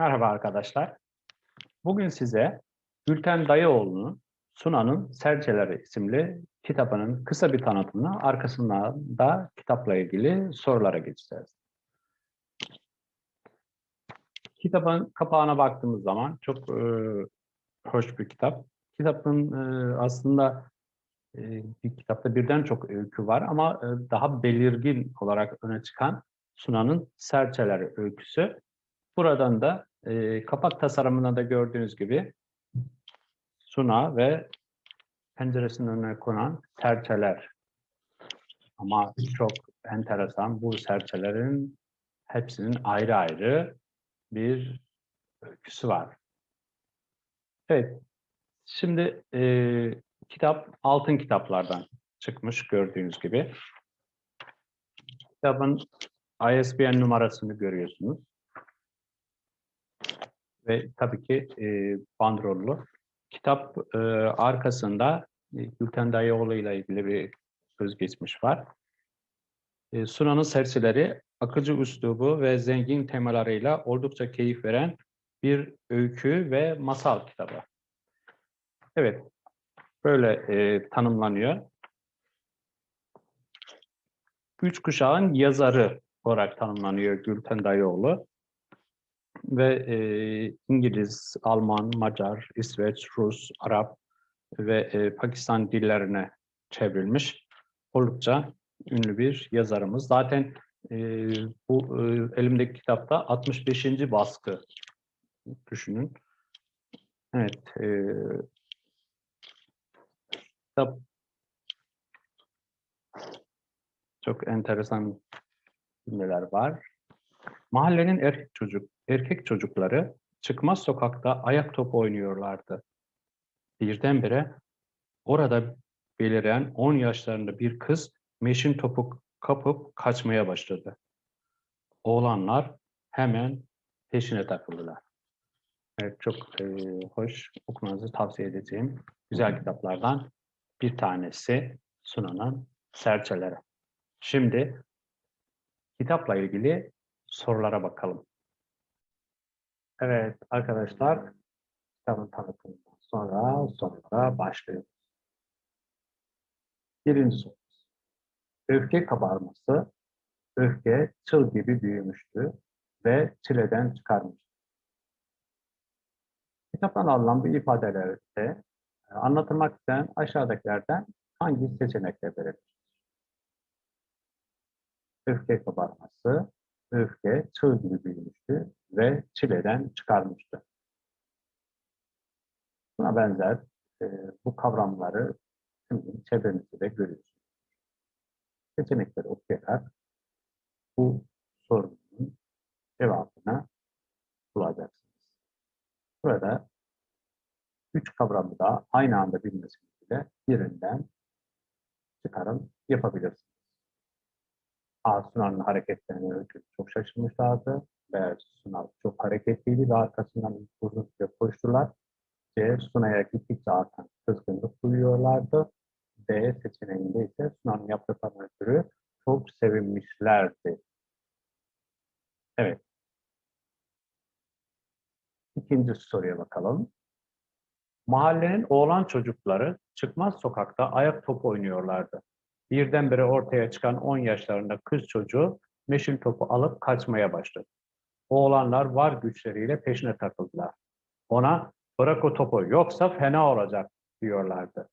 Merhaba arkadaşlar. Bugün size Gülten Dayıoğlu'nun Suna'nın Serçeleri isimli kitabının kısa bir tanıtımını arkasından da kitapla ilgili sorulara geçeceğiz. Kitabın kapağına baktığımız zaman çok e, hoş bir kitap. Kitabın e, aslında e, bir kitapta birden çok öykü var ama e, daha belirgin olarak öne çıkan Suna'nın Serçeleri öyküsü. Buradan da e, kapak tasarımında da gördüğünüz gibi Suna ve penceresinin önüne konan serçeler. Ama çok enteresan bu serçelerin hepsinin ayrı ayrı bir öyküsü var. Evet, şimdi e, kitap altın kitaplardan çıkmış gördüğünüz gibi. Kitabın ISBN numarasını görüyorsunuz ve tabii ki e, bandrollü. Kitap e, arkasında e, Gülten Dayıoğlu ile ilgili bir özgeçmiş var. E, Sunan'ın sersileri akıcı üslubu ve zengin temalarıyla oldukça keyif veren bir öykü ve masal kitabı. Evet, böyle e, tanımlanıyor. Üç kuşağın yazarı olarak tanımlanıyor Gülten Dayıoğlu ve e, İngiliz, Alman, Macar, İsveç, Rus, Arap ve e, Pakistan dillerine çevrilmiş oldukça ünlü bir yazarımız. Zaten e, bu e, elimdeki kitapta 65. baskı düşünün. Evet, e, kitap çok enteresan cümleler var. Mahallenin erkek çocuk erkek çocukları çıkmaz sokakta ayak topu oynuyorlardı. Birdenbire orada beliren 10 yaşlarında bir kız meşin topu kapıp kaçmaya başladı. Oğlanlar hemen peşine takıldılar. Evet, çok e, hoş okumanızı tavsiye edeceğim güzel kitaplardan bir tanesi Sunan'ın Serçeleri. Şimdi kitapla ilgili sorulara bakalım. Evet arkadaşlar, kitabın tanıtımından sonra sorulara başlıyoruz. Birinci soru. Öfke kabarması, öfke çıl gibi büyümüştü ve çileden çıkarmıştı. Kitaptan alınan bu ifadelerde e, anlatılmak istenen aşağıdakilerden hangi seçenekle verilmiştir? Öfke kabarması, öfke çığ gibi büyümüştü ve çileden çıkarmıştı. Buna benzer e, bu kavramları şimdi çevrenizde de görüyorsunuz. Seçenekleri okuyarak bu sorunun cevabını bulacaksınız. Burada üç kavramı da aynı anda bilmesiyle birinden çıkarım yapabilirsiniz. A. Sunan'ın hareketlerine öykü çok şaşırmışlardı ve Sunan çok hareketliydi ve arkasından uzun süre koştular. C. Suna'ya gittikçe artan kızgınlık duyuyorlardı. D seçeneğinde ise Sunan'ın yaptıklarına ötürü çok sevinmişlerdi. Evet. İkinci soruya bakalım. Mahallenin oğlan çocukları çıkmaz sokakta ayak topu oynuyorlardı. Birdenbire ortaya çıkan 10 yaşlarında kız çocuğu meşil topu alıp kaçmaya başladı. Oğlanlar var güçleriyle peşine takıldılar. Ona bırak o topu yoksa fena olacak diyorlardı.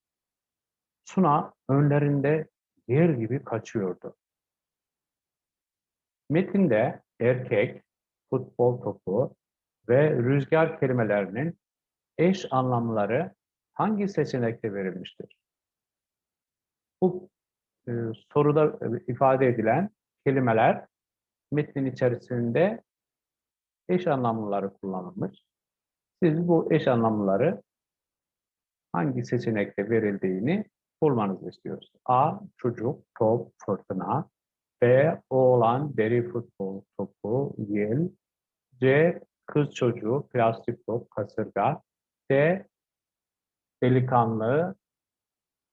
Suna önlerinde yer gibi kaçıyordu. Metinde erkek, futbol topu ve rüzgar kelimelerinin eş anlamları hangi seçenekte verilmiştir? Bu e, soruda ifade edilen kelimeler metnin içerisinde eş anlamlıları kullanılmış. Siz bu eş anlamlıları hangi seçenekte verildiğini bulmanızı istiyoruz. A. Çocuk, top, fırtına. B. Oğlan, deri futbol topu, yel. C. Kız çocuğu, plastik top, kasırga. D. Delikanlı,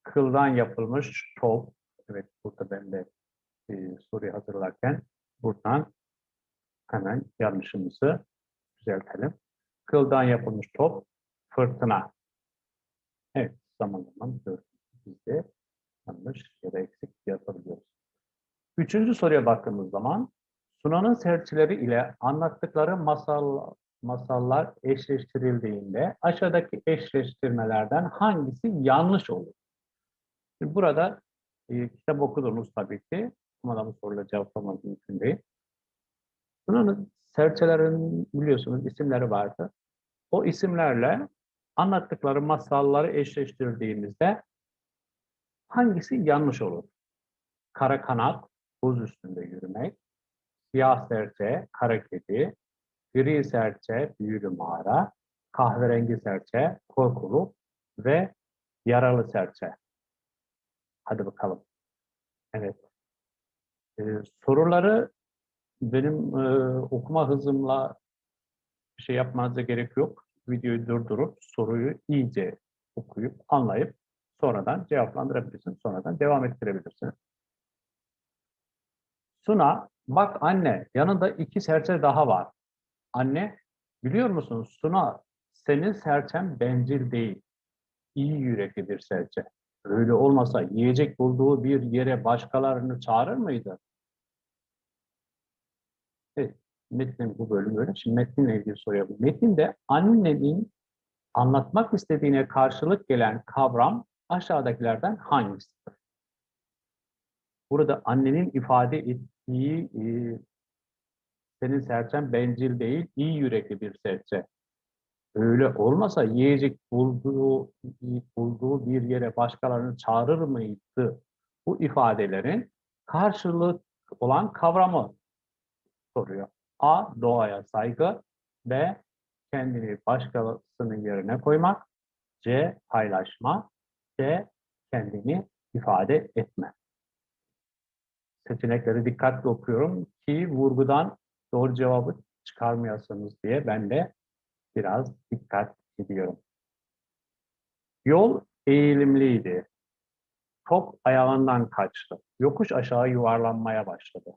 kıldan yapılmış top, Evet, burada ben de e, soruyu hazırlarken buradan hemen yanlışımızı düzeltelim. Kıldan yapılmış top, fırtına. Evet, zaman zaman biz de yanlış ya da eksik yapabiliyoruz. Üçüncü soruya baktığımız zaman Sunan'ın serçileri ile anlattıkları masal masallar eşleştirildiğinde aşağıdaki eşleştirmelerden hangisi yanlış olur? Şimdi burada e, kitap okudunuz tabii ki. Ama da bu soruları cevaplamak mümkün değil. Sunan'ın serçelerin biliyorsunuz isimleri vardı. O isimlerle anlattıkları masalları eşleştirdiğimizde hangisi yanlış olur? Kara kanat, buz üstünde yürümek, siyah serçe, kara kedi, gri serçe, büyülü mağara, kahverengi serçe, korkulu ve yaralı serçe. Hadi bakalım. Evet. Ee, soruları benim e, okuma hızımla bir şey yapmanıza gerek yok. Videoyu durdurup soruyu iyice okuyup anlayıp sonradan cevaplandırabilirsiniz. Sonradan devam ettirebilirsiniz. Suna, bak anne yanında iki serçe daha var. Anne, biliyor musun Suna senin serçen bencil değil. İyi yürekli bir serçe. Öyle olmasa yiyecek bulduğu bir yere başkalarını çağırır mıydı? Evet, metnin bu bölüm öyle. Şimdi metninle ilgili soruya bu. Metinde annenin anlatmak istediğine karşılık gelen kavram aşağıdakilerden hangisidir? Burada annenin ifade ettiği e, senin serçen bencil değil, iyi yürekli bir serçe. Öyle olmasa yiyecek bulduğu, bulduğu bir yere başkalarını çağırır mıydı? Bu ifadelerin karşılık olan kavramı soruyor. A. Doğaya saygı. B. Kendini başkasının yerine koymak. C. Paylaşma. D. Kendini ifade etme. Seçenekleri dikkatli okuyorum ki vurgudan doğru cevabı çıkarmayasınız diye ben de biraz dikkat ediyorum. Yol eğilimliydi. Top ayağından kaçtı. Yokuş aşağı yuvarlanmaya başladı.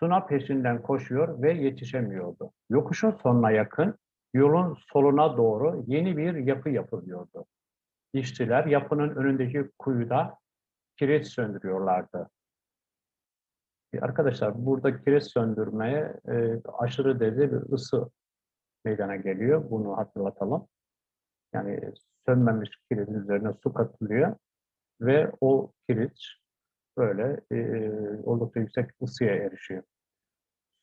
Suna peşinden koşuyor ve yetişemiyordu. Yokuşun sonuna yakın yolun soluna doğru yeni bir yapı yapılıyordu. İşçiler yapının önündeki kuyuda kireç söndürüyorlardı. Arkadaşlar burada kireç söndürmeye e, aşırı derece bir ısı meydana geliyor. Bunu hatırlatalım. Yani sönmemiş kireçin üzerine su katılıyor ve o kireç böyle e, oldukça yüksek ısıya erişiyor.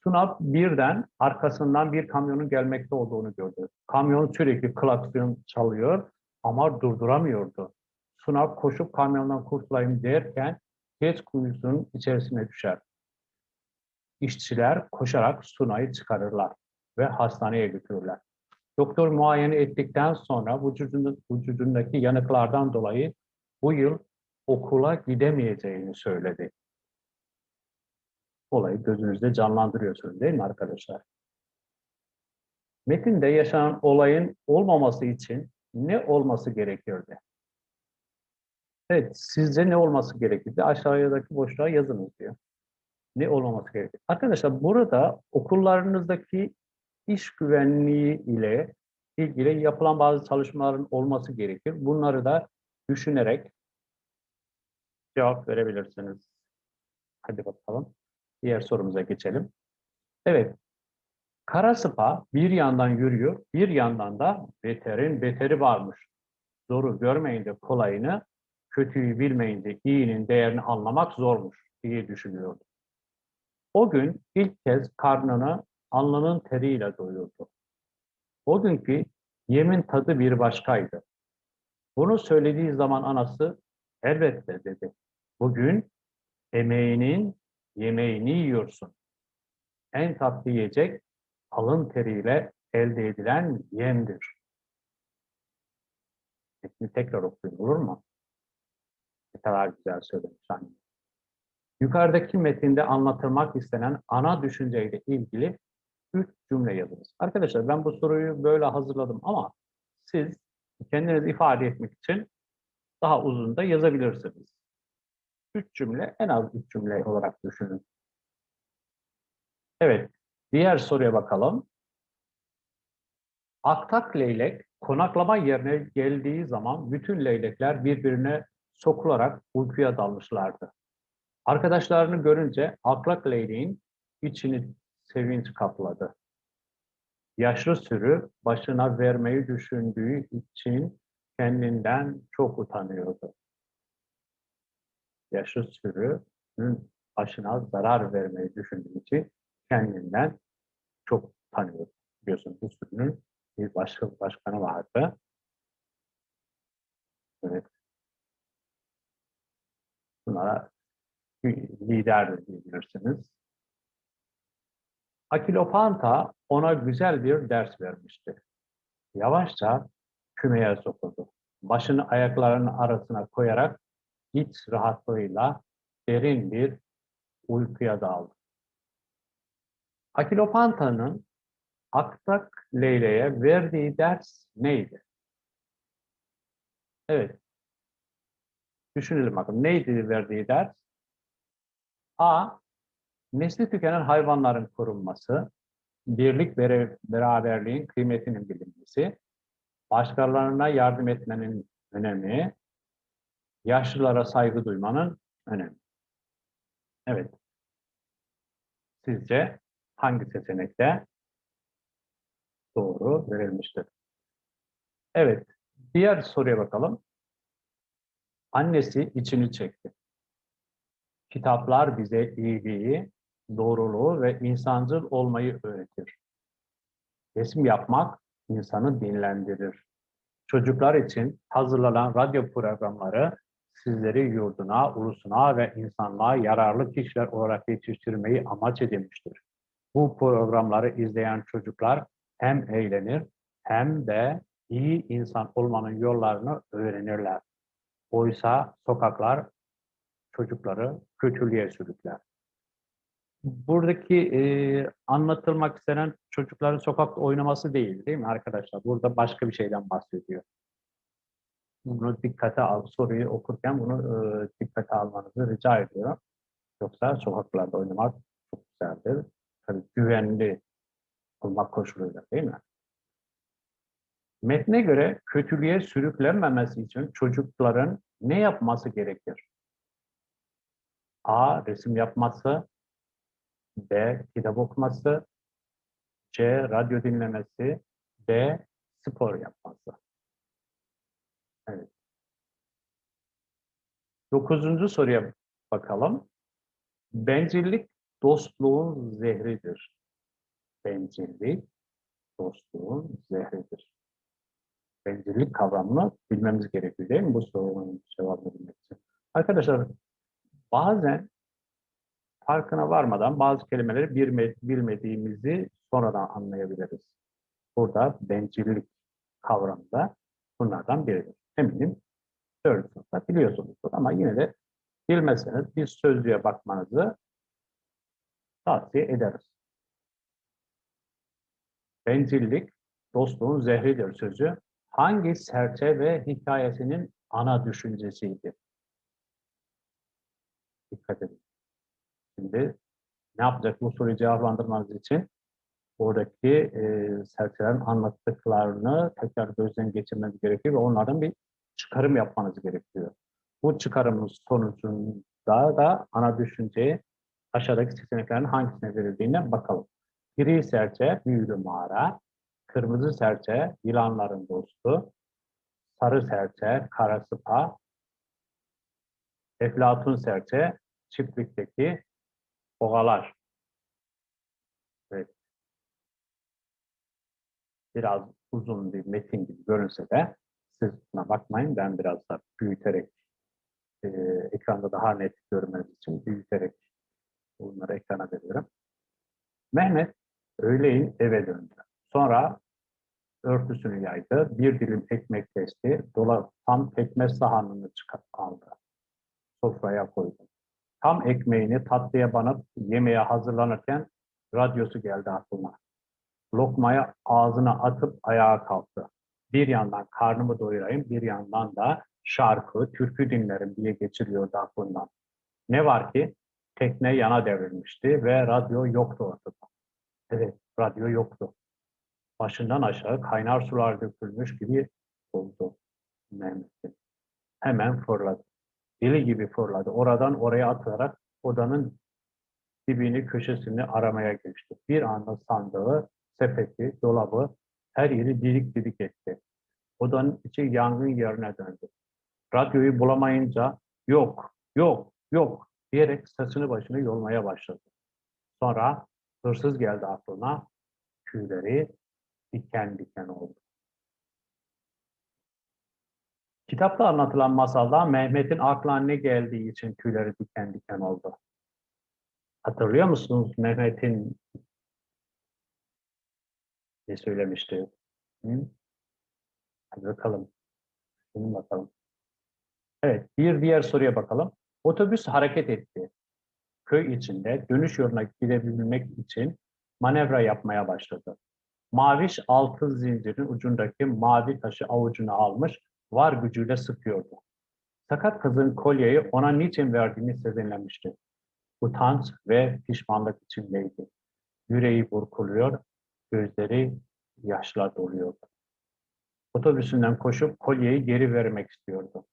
Sunap birden arkasından bir kamyonun gelmekte olduğunu gördü. Kamyon sürekli klakson çalıyor ama durduramıyordu. Sunap koşup kamyondan kurtulayım derken geç kuyusunun içerisine düşer. İşçiler koşarak Sunay'ı çıkarırlar ve hastaneye götürürler. Doktor muayene ettikten sonra vücudunda, vücudundaki yanıklardan dolayı bu yıl okula gidemeyeceğini söyledi. Olayı gözünüzde canlandırıyorsunuz değil mi arkadaşlar? Metinde yaşanan olayın olmaması için ne olması gerekiyordu? Evet, sizce ne olması gerekirdi? Aşağıdaki boşluğa yazınız diyor. Ne olmaması gerekir? Arkadaşlar burada okullarınızdaki iş güvenliği ile ilgili yapılan bazı çalışmaların olması gerekir. Bunları da düşünerek cevap verebilirsiniz. Hadi bakalım. Diğer sorumuza geçelim. Evet. Kara sıpa bir yandan yürüyor, bir yandan da beterin beteri varmış. Zoru görmeyince kolayını, kötüyü bilmeyince iyinin değerini anlamak zormuş diye düşünüyordu. O gün ilk kez karnını alnının teriyle doyurdu. O günkü yemin tadı bir başkaydı. Bunu söylediği zaman anası elbette dedi. Bugün emeğinin yemeğini yiyorsun. En tatlı yiyecek alın teriyle elde edilen yemdir. Metni tekrar okuyun olur mu? Ne kadar güzel söylemiş anne. Yukarıdaki metinde anlatılmak istenen ana düşünceyle ilgili üç cümle yazınız. Arkadaşlar ben bu soruyu böyle hazırladım ama siz kendinizi ifade etmek için daha uzun da yazabilirsiniz. Üç cümle, en az üç cümle olarak düşünün. Evet, diğer soruya bakalım. Aktak leylek konaklama yerine geldiği zaman bütün leylekler birbirine sokularak uykuya dalmışlardı. Arkadaşlarını görünce aklak leyleğin içini sevinç kapladı. Yaşlı sürü başına vermeyi düşündüğü için kendinden çok utanıyordu. Yaşlı sürünün başına zarar vermeyi düşündüğü için kendinden çok utanıyordu. Biliyorsunuz bu sürünün bir baş, başkanı vardı. Evet. Bunlara lider diyebilirsiniz. Akilopanta ona güzel bir ders vermişti. Yavaşça kümeye sokuldu. Başını ayaklarının arasına koyarak iç rahatlığıyla derin bir uykuya daldı. Akilopanta'nın Aktak Leyle'ye verdiği ders neydi? Evet. Düşünelim bakalım. Neydi verdiği ders? A. Nesli tükenen hayvanların korunması, birlik ve beraberliğin kıymetinin bilinmesi, başkalarına yardım etmenin önemi, yaşlılara saygı duymanın önemi. Evet. Sizce hangi seçenekte doğru verilmiştir? Evet. Diğer soruya bakalım. Annesi içini çekti. Kitaplar bize iyiliği, doğruluğu ve insancıl olmayı öğretir. Resim yapmak insanı dinlendirir. Çocuklar için hazırlanan radyo programları sizleri yurduna, ulusuna ve insanlığa yararlı kişiler olarak yetiştirmeyi amaç edinmiştir. Bu programları izleyen çocuklar hem eğlenir hem de iyi insan olmanın yollarını öğrenirler. Oysa sokaklar çocukları kötülüğe sürükler. Buradaki e, anlatılmak istenen çocukların sokakta oynaması değil değil mi arkadaşlar? Burada başka bir şeyden bahsediyor. Bunu dikkate al, soruyu okurken bunu e, dikkate almanızı rica ediyorum. Yoksa sokaklarda oynamak çok güzeldir. Tabii güvenli olmak koşuluyla değil mi? Metne göre kötülüğe sürüklenmemesi için çocukların ne yapması gerekir? A. Resim yapması B. Kitap okuması C. Radyo dinlemesi D. Spor yapması. Evet. Dokuzuncu soruya bakalım. Bencillik dostluğun zehridir. Bencillik dostluğun zehridir. Bencillik kavramını bilmemiz gerekiyor değil mi bu sorunun cevabını bilmek için? Arkadaşlar bazen farkına varmadan bazı kelimeleri bilmediğimizi sonradan anlayabiliriz. Burada bencillik kavramı bunlardan biridir. Eminim dördüncü biliyorsunuzdur ama yine de bilmezseniz bir sözlüğe bakmanızı tavsiye ederiz. Bencillik, dostluğun zehridir sözü hangi serçe hikayesinin ana düşüncesiydi? Dikkat edin. Şimdi ne yapacak bu soruyu cevaplandırmanız için? Oradaki e, serçelerin anlattıklarını tekrar gözden geçirmeniz gerekiyor ve onlardan bir çıkarım yapmanız gerekiyor. Bu çıkarımın sonucunda da ana düşünceyi aşağıdaki seçeneklerin hangisine verildiğine bakalım. Gri serçe, büyülü mağara, kırmızı serçe, yılanların dostu, sarı serçe, kara sıpa, eflatun serçe, çiftlikteki ogalar. Evet. Biraz uzun bir metin gibi görünse de siz buna bakmayın. Ben biraz da büyüterek e, ekranda daha net görmeniz için büyüterek bunları ekrana veriyorum. Mehmet öğleyin eve döndü. Sonra örtüsünü yaydı. Bir dilim ekmek kesti. Dolaptan pekmez sahanını çıkıp aldı. Sofraya koydu. Tam ekmeğini tatlıya banıp yemeğe hazırlanırken radyosu geldi aklına. Lokmayı ağzına atıp ayağa kalktı. Bir yandan karnımı doyurayım, bir yandan da şarkı, türkü dinlerim diye geçiriyordu aklından. Ne var ki tekne yana devrilmişti ve radyo yoktu ortada. Evet, radyo yoktu. Başından aşağı kaynar sular dökülmüş gibi oldu Mehmet'in. Hemen fırladı. Deli gibi fırladı. Oradan oraya atarak odanın dibini, köşesini aramaya geçti. Bir anda sandığı, sepeti, dolabı her yeri didik didik etti. Odanın içi yangın yerine döndü. Radyoyu bulamayınca yok, yok, yok diyerek saçını başını yolmaya başladı. Sonra hırsız geldi aklına, tüyleri diken diken oldu. Kitapta anlatılan masalda Mehmet'in aklına ne geldiği için tüyleri diken diken oldu. Hatırlıyor musunuz Mehmet'in ne söylemişti? Hı? Hadi bakalım. Şimdi bakalım. Evet, bir diğer soruya bakalım. Otobüs hareket etti. Köy içinde dönüş yoluna gidebilmek için manevra yapmaya başladı. Maviş altın zincirin ucundaki mavi taşı avucuna almış, var gücüyle sıkıyordu. Sakat kızın kolyeyi ona niçin verdiğini sezinlemişti. Utanç ve pişmanlık içindeydi. Yüreği burkuluyor, gözleri yaşla doluyordu. Otobüsünden koşup kolyeyi geri vermek istiyordu.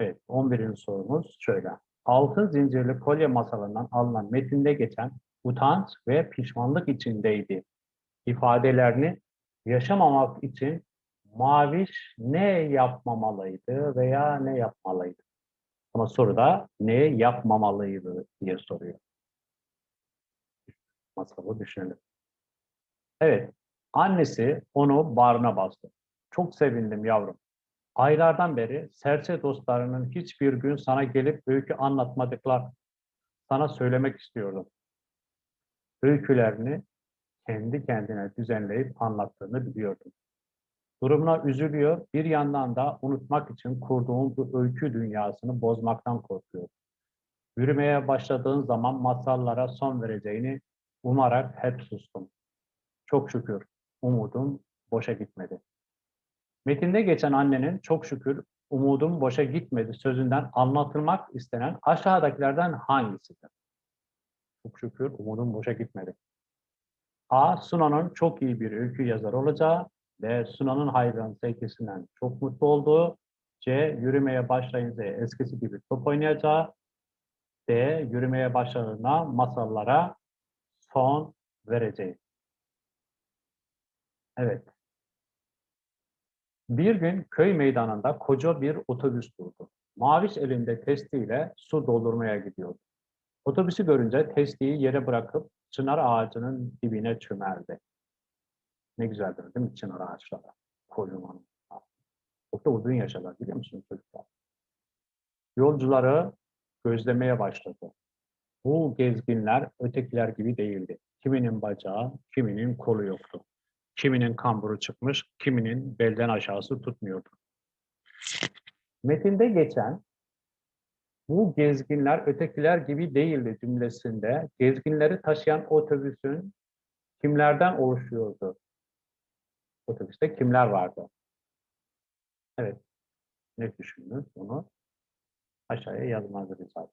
Evet, 11. sorumuz şöyle. Altın zincirli kolye masalından alınan metinde geçen utanç ve pişmanlık içindeydi. ifadelerini yaşamamak için Maviş ne yapmamalıydı veya ne yapmalıydı? Ama soruda ne yapmamalıydı diye soruyor. Masalı düşünelim. Evet, annesi onu bağrına bastı. Çok sevindim yavrum. Aylardan beri serçe dostlarının hiçbir gün sana gelip öykü anlatmadıklar. Sana söylemek istiyordum. Öykülerini kendi kendine düzenleyip anlattığını biliyordum. Durumuna üzülüyor, bir yandan da unutmak için kurduğum bu öykü dünyasını bozmaktan korkuyor. Yürümeye başladığın zaman masallara son vereceğini umarak hep sustum. Çok şükür umudum boşa gitmedi. Metinde geçen annenin çok şükür umudum boşa gitmedi sözünden anlatılmak istenen aşağıdakilerden hangisidir? Çok şükür umudum boşa gitmedi. A. Sunan'ın çok iyi bir öykü yazarı olacağı ve Sunan'ın hayran sevgisinden çok mutlu olduğu, C. Yürümeye başlayınca eskisi gibi top oynayacağı, D. Yürümeye başladığında masallara son vereceği. Evet. Bir gün köy meydanında koca bir otobüs durdu. Maviş elinde testiyle su doldurmaya gidiyordu. Otobüsü görünce testiyi yere bırakıp çınar ağacının dibine çömeldi. Ne güzeldir değil mi çınar ağaçları? Kocaman. Çok da uzun yaşarlar biliyor musunuz çocuklar? Yolcuları gözlemeye başladı. Bu gezginler ötekiler gibi değildi. Kiminin bacağı, kiminin kolu yoktu. Kiminin kamburu çıkmış, kiminin belden aşağısı tutmuyordu. Metinde geçen bu gezginler ötekiler gibi değildi cümlesinde gezginleri taşıyan otobüsün kimlerden oluşuyordu? Otobüste kimler vardı? Evet. Ne düşündünüz bunu? Aşağıya yazmanızı rica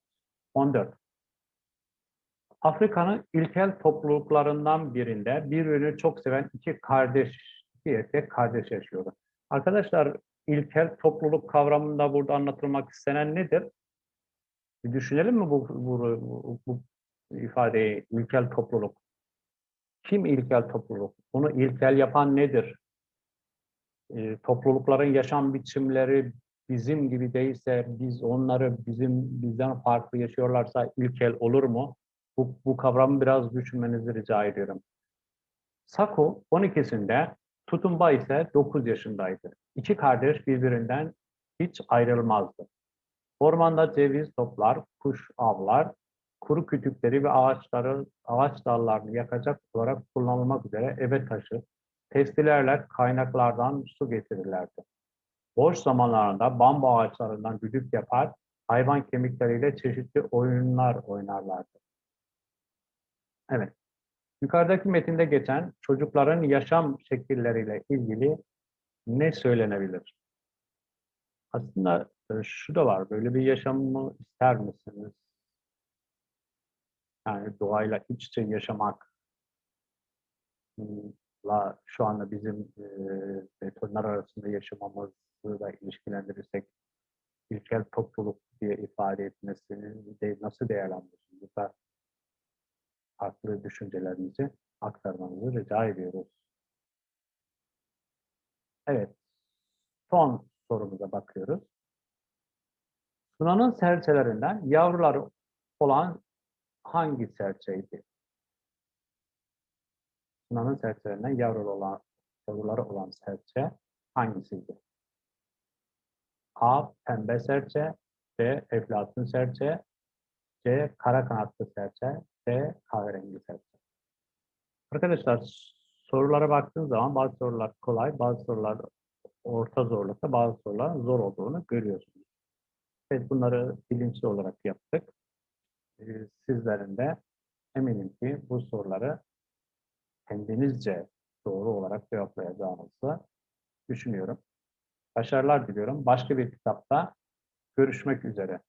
14. Afrika'nın ilkel topluluklarından birinde birbirini çok seven iki kardeş, iki erkek kardeş yaşıyordu. Arkadaşlar ilkel topluluk kavramında burada anlatılmak istenen nedir? Bir düşünelim mi bu, bu, bu, bu ifadeyi, ilkel topluluk? Kim ilkel topluluk? Bunu ilkel yapan nedir? E, toplulukların yaşam biçimleri bizim gibi değilse, biz onları bizim bizden farklı yaşıyorlarsa ilkel olur mu? Bu, bu kavramı biraz düşünmenizi rica ediyorum. Sako 12'sinde, Tutumba ise 9 yaşındaydı. İki kardeş birbirinden hiç ayrılmazdı. Ormanda ceviz toplar, kuş avlar, kuru kütükleri ve ağaçları, ağaç dallarını yakacak olarak kullanılmak üzere eve taşır, testilerle kaynaklardan su getirirlerdi. Boş zamanlarında bambu ağaçlarından düdük yapar, hayvan kemikleriyle çeşitli oyunlar oynarlardı. Evet. Yukarıdaki metinde geçen çocukların yaşam şekilleriyle ilgili ne söylenebilir? Aslında e, şu da var. Böyle bir yaşamı ister misiniz? Yani doğayla iç içe yaşamak. La şu anda bizim e, betonlar arasında yaşamamızı da ilişkilendirirsek ilkel topluluk diye ifade etmesini de nasıl değerlendiriyorsunuz? Burada farklı düşüncelerinizi aktarmanızı rica ediyoruz. Evet. Son sorumuza bakıyoruz. Sunanın serçelerinden yavruları olan hangi serçeydi? Sunanın serçelerinden yavruları olan, yavruları olan serçe hangisiydi? A. Pembe serçe B. Eflatun serçe C. Kara kanatlı serçe D. Kahverengi serçe Arkadaşlar sorulara baktığınız zaman bazı sorular kolay, bazı sorular orta zorlukta, bazı sorular zor olduğunu görüyorsunuz. Biz bunları bilinçli olarak yaptık. Ee, Sizlerin de eminim ki bu soruları kendinizce doğru olarak cevaplayacağınızı düşünüyorum. Başarılar diliyorum. Başka bir kitapta görüşmek üzere.